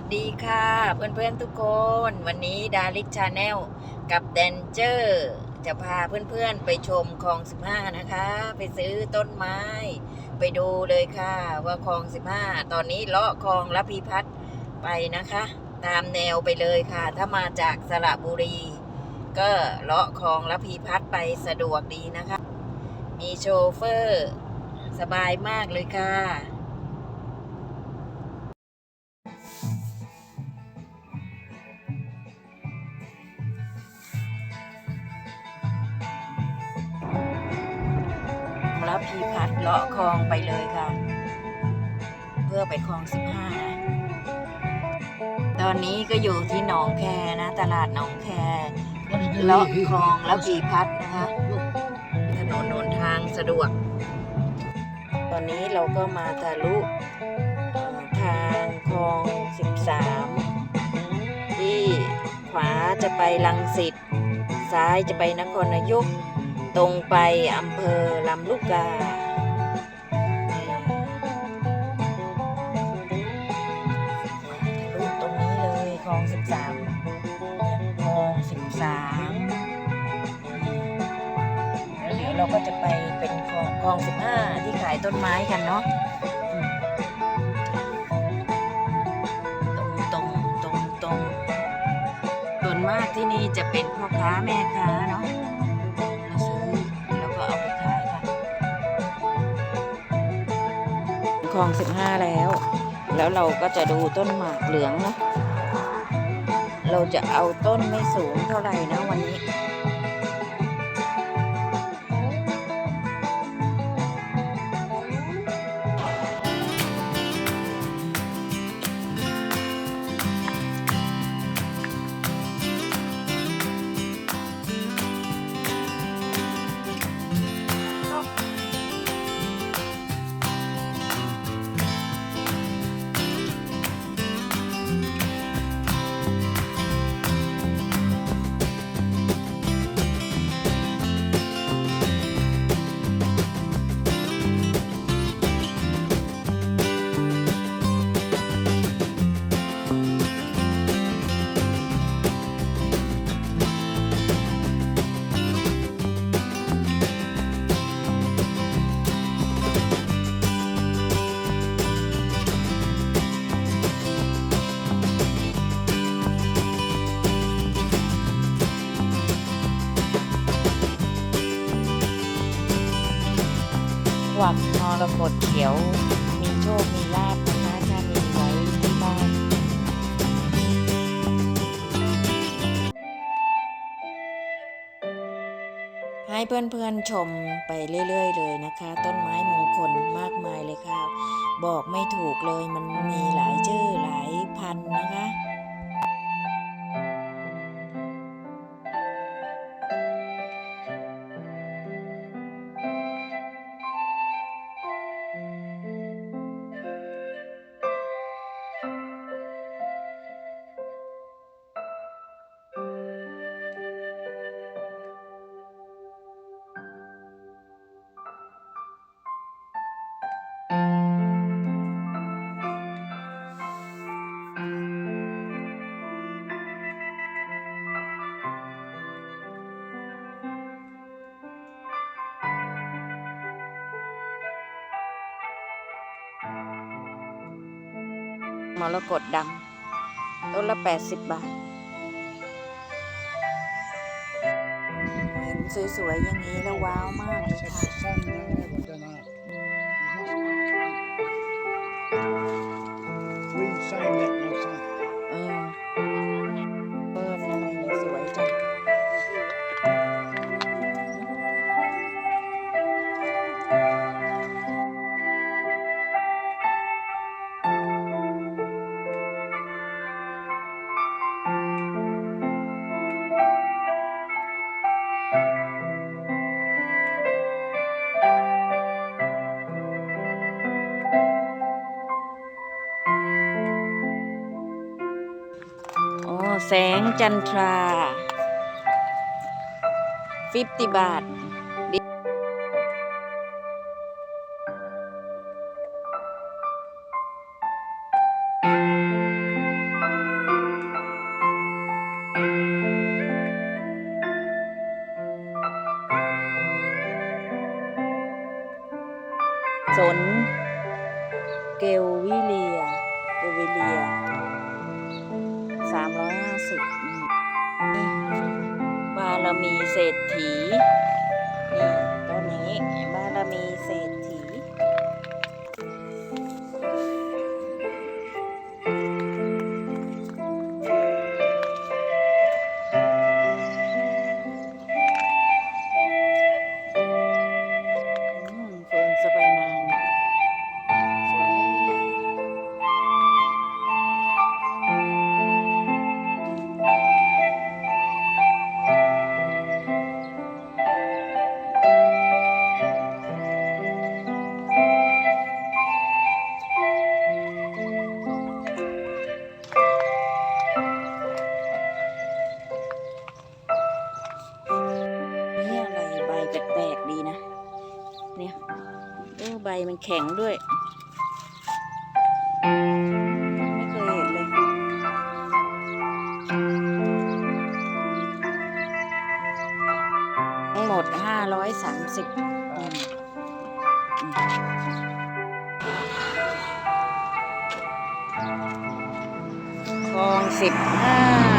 สดีค่ะเพื่อนๆทุกคน วันนี้ดาริกชาแนลกับแดนเจอร์จะพาเพื่อนๆไปชมคลอง 15 นะคะ ไปซื้อต้นไม้ ไปดูเลยค่ะว่าคลอง 15 ตอนนี้เลาะคลองระพีพัฒน์ไปนะคะ ตามแนวไปเลยค่ะ ถ้ามาจากสระบุรี ก็เลาะคลองระพีพัฒน์ไปสะดวกดีนะคะ มีโชเฟอร์ สบายมากเลยค่ะ พีพัดเลาะคลองไปเลยค่ะ เพื่อไปคลองสิบห้านะ ตอนนี้ก็อยู่ที่หนองแคนะ ตลาดหนองแคเลาะคลองแล้วพีพัดนะคะถนนหนทางสะดวก ตอนนี้เราก็มาทะลุทางคลองสิบสามที่ขวาจะไปลังสิตซ้ายจะไปนครนายก ตรงไปอำเภอลำลูกกาทะลุตรงนี้เลยคลองสิบสามคลองสิบสามแล้วเดี๋ยวเราก็จะไปเป็นคลองคลองสิบห้าที่ขายต้นไม้กันเนาะตรงตรงตรงตรงส่วนมากที่นี่จะเป็นพ่อค้าแม่ค้าเนาะ องสิบห้าแล้ว แล้วเราก็จะดูต้นหมากเหลืองนะ เราจะเอาต้นไม่สูงเท่าไหร่นะวันนี้ รกตเขียว มีโชค มีลาบนะคะถ้ามีไว้ที่บ้านให้เพื่อนๆชมไปเรื่อย ๆ เลยนะคะ ต้นไม้มงคลมากมายเลยค่ะ บอกไม่ถูกเลยมันมีหลายชื่อหลายพันนะคะ มรกตดำต้นละ 80 บาท เห็นสวยๆอย่างนี้แล้วว้าวมากเลยค่ะ แสงจันทราฟิฟติบาทสนเกลวิเลียเกลวิเลีย ขนี่บารมีเศรษฐีนี่ต้นนี้บารมีเศรษฐี นะ เนี่ยเออใบมันแข็งด้วย ไม่เคยเห็นเลยทั้งหมดห้าร้อยสามสิบคลองสิบห้า